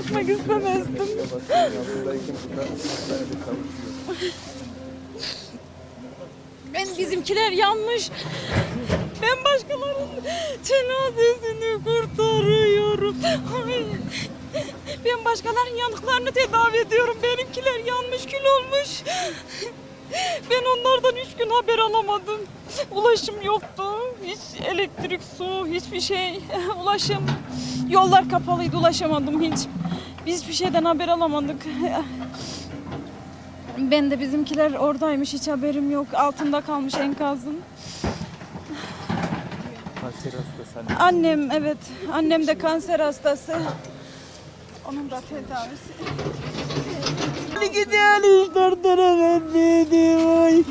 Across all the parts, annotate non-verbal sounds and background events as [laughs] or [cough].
konuşmak istemezdim. Ben bizimkiler yanmış. Ben başkalarının cenazesini kurtarıyorum. Ben başkalarının yanıklarını tedavi ediyorum. Benimkiler yanmış, kül olmuş. Ben onlardan üç gün haber alamadım. Ulaşım yoktu. Hiç elektrik, su, hiçbir şey. [laughs] Ulaşım. Yollar kapalıydı, ulaşamadım hiç. Biz hiçbir şeyden haber alamadık. [laughs] Ben de bizimkiler oradaymış, hiç haberim yok. Altında kalmış enkazın. Kanser hastası anne. Annem evet, annem de kanser hastası. Onun da tedavisi. Hadi gidelim dörtlere ben dedim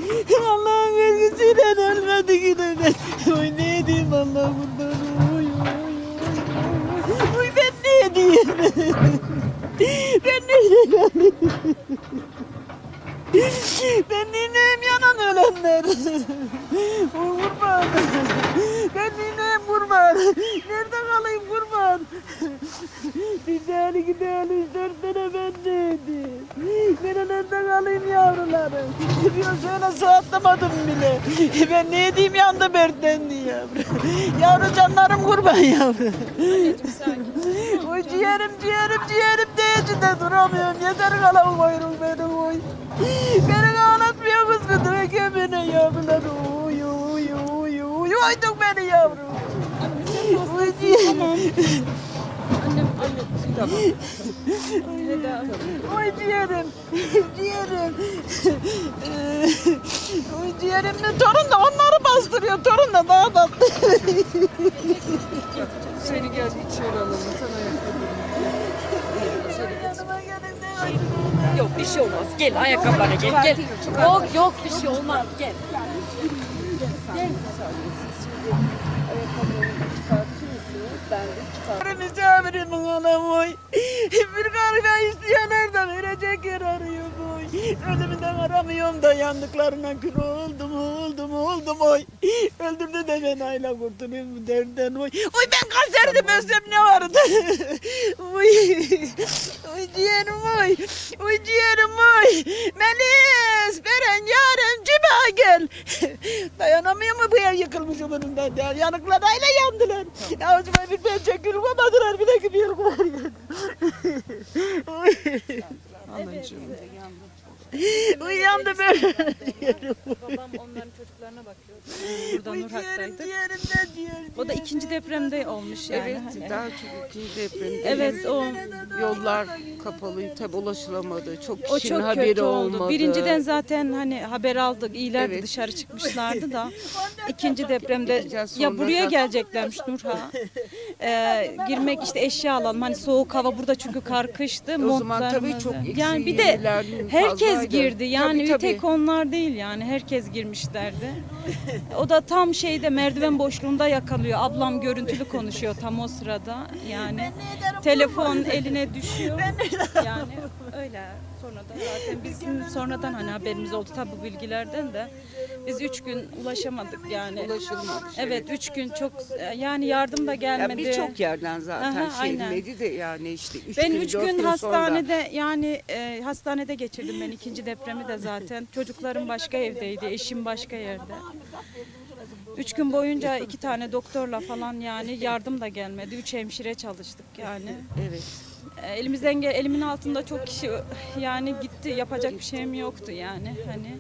edeyim? [laughs] Ben ninem yanan ölenler. [laughs] Kurban. Ben ninem kurban. Nerede kalayım kurban? Güzel gidelim dört tane ben dedi. Ben nerede kalayım yavrularım? Bir şöyle saatlamadım bile. Ben ne edeyim yandı Berk'ten diye yavru. Yavru canlarım kurban yavru. Oy ciğerim ciğerim ciğerim deyince de duramıyorum. Yeter kalan koyun benim oy. Beni ağlatmıyor kız kızım kemine yavrular. Oy oy oy oy. Oyduk beni yavrum. Oy ciğerim. Annem anne tamam. Oy ciğerim, ciğerim. Oy ciğerimle torun da onları bastırıyor. Torun da daha tatlı. Seni gel içeri alalım. Sana Yanıma gelin de Yok bir şey olmaz. Gel ayakkabılarına gel gel. Yok yok bir şey olmaz gel. Anam oy. Bir kahve isteyenler de verecek yer arıyor oy. Ölümünden aramıyorum da yandıklarına kül oldum oldum oldum oy. Öldürdü de ben ayla kurtulayım bu dertten oy. Oy ben kanserdim ölsem ne vardı? [laughs] oy. [laughs] Oy ciğerim oy. Oy ciğerim oy. Melis, Beren, yarın cuma gel. [laughs] Dayanamıyor mu bu ev yıkılmış önümden? Ya, yanıklarıyla yandılar. Ağzıma bir pençe gül koymadılar. Bir de bir yıl koymadılar. Oy. Anacığım. Oy yandı böyle. Babam onların çocuklarına bakıyor. Burada Oy Nur ciğerim, Hak'taydı. ciğerimden ciğerim. O da ikinci depremde olmuş yani. Evet hani. daha çok ikinci depremde. Evet o Yollar kapalı tabi ulaşılamadı. Çok o kişinin çok haberi kötü oldu. olmadı. Birinciden zaten hani haber aldık. İyilerdi Evet. dışarı çıkmışlardı da. [laughs] ikinci depremde Ya buraya geleceklermiş Nurha. [laughs] Ee, girmek işte eşya alalım. Hani soğuk hava burada çünkü kar kıştı. O zaman tabii Montlarımızı- çok eksi Yani bir de herkes fazlaydı. girdi. Yani Tabii, bir tabii. tek onlar değil yani. Herkes girmişlerdi. O da tam şeyde merdiven boşluğunda yakalıyor. Ablam görüntülü konuşuyor tam o sırada. Yani telefon eline düşüyor. Yani öyle. Sonra da zaten bizim sonradan hani haberimiz oldu tabi bu bilgilerden de. Biz üç gün ulaşamadık yani. Ulaşılmadı. Evet üç gün çok yani yardım da Ya gelmedi. birçok yerden zaten Aha, şey aynen. de yani işte üç ben gün, üç gün sonra- hastanede yani e, hastanede geçirdim ben ikinci depremi de zaten. Çocuklarım başka evdeydi, eşim başka yerde. Üç gün boyunca iki tane doktorla falan yani yardım da gelmedi. Üç hemşire çalıştık yani. Evet. E, Elimizden gel, elimin altında çok kişi yani gitti. Yapacak bir şeyim yoktu yani. Hani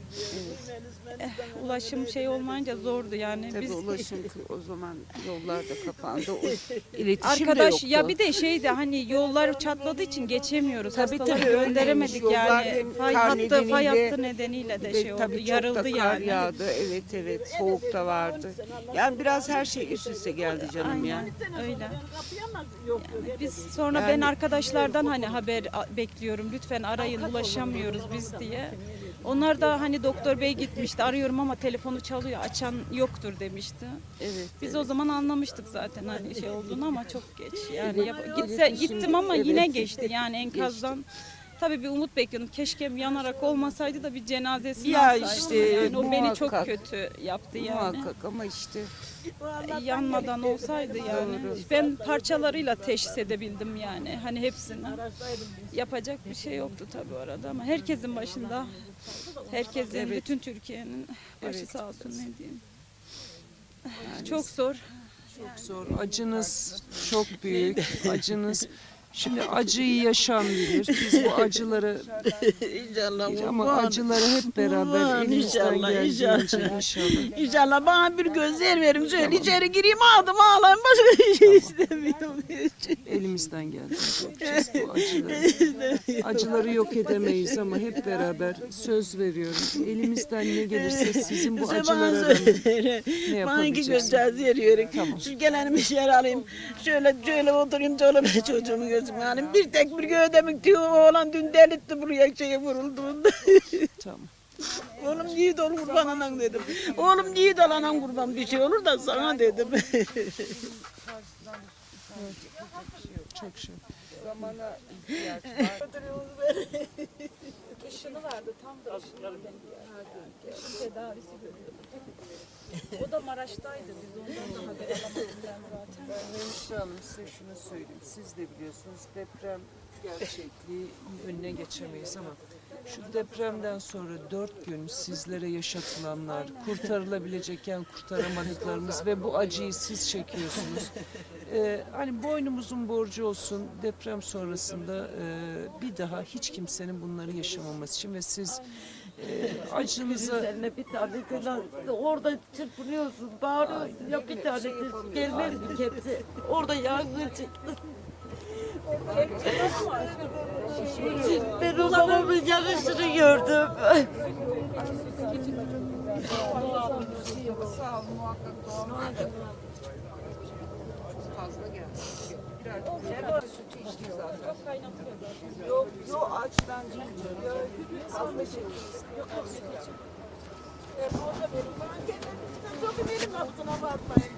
eh, ulaşım şey olmayınca zordu yani. Tabii Biz ulaşım o zaman yollar da kapandı. O, [laughs] iletişim de Arkadaş yoktu. ya bir de şey de hani yollar çatladığı için geçemiyoruz. Tabii, Hastaları tabii, gönderemedik. Yollar yani. hem Fay kar hattı, fay nedeniyle hattı nedeniyle de Ve şey oldu. tabii çok Yarıldı da kar yani. yağdı. Evet evet. Soğuk da vardı. Yani biraz her şey üst üste geldi canım ya. Aynen öyle. Yani biz sonra ben arkadaşlardan hani haber a- bekliyorum. Lütfen arayın ulaşamıyoruz biz diye. Onlar da hani doktor bey gitmişti arıyorum ama telefonu çalıyor açan yoktur demişti. Evet. Biz o zaman anlamıştık zaten hani şey olduğunu ama çok geç. Yani yap- gitse gittim ama yine geçti yani enkazdan. Tabii bir umut bekliyordum. Keşke yanarak olmasaydı da bir cenazesini Ya alsaydım. işte, yani o beni çok muhakkak. kötü yaptı yani. Muhakkak ama işte E, yanmadan olsaydı yani. Ben parçalarıyla teşhis edebildim yani. Hani hepsini. Yapacak bir şey yoktu tabii orada ama herkesin başında herkesin bütün Türkiye'nin başı sağ olsun ne diyeyim. Çok zor. Zor. Acınız çok büyük. [laughs] Acınız Şimdi acıyı yaşam bilir. Biz bu [laughs] acıları İnşallah ama kurban. acıları hep beraber elimizden inşallah, geldiğince inşallah. inşallah. İnşallah bana bir gözler verin. Şöyle içeri gireyim aldım ağlayayım. Başka bir şey istemiyorum. Elimizden geldiğince yapacağız bu acıları. Acıları yok edemeyiz ama hep beraber söz veriyorum. Elimizden ne gelirse sizin bu acılara ne Bana iki yapabileceğiz? gözler veriyorum. Şu gelenimi yer alayım. Şöyle şöyle oturayım şöyle çocuğumu gözüme alayım. Bir tek bir göğdemin diyor oğlan dün delitti buraya şeye vurulduğunda. [laughs] Tamam. Oğlum yiğit ol kurban anan dedim. Oğlum yiğit ol anan kurban bir şey olur da sana dedim. Çok şey. Işını vardı tam da ışını Işın tedavisi görüyordu. O da Maraş'taydı biz ondan da haber alamadık ben zaten. Ben Hanım size şunu söyleyeyim. Siz de biliyorsunuz deprem gerçekliği önüne geçemeyiz ama şu depremden sonra dört gün sizlere yaşatılanlar, kurtarılabilecekken kurtaramadıklarımız ve bu acıyı siz çekiyorsunuz. Ee, hani boynumuzun borcu olsun deprem sonrasında e, bir daha hiç kimsenin bunları yaşamaması için ve siz e, acınızı Üzerine bir tane falan orada çırpınıyorsun, bağırıyorsun ya bir tane gelmez mi kepçe? Orada yangın çıktı. Ben o babamın yanışını gördüm. Yok yok açtan değil. Çok benim altına bakmayın.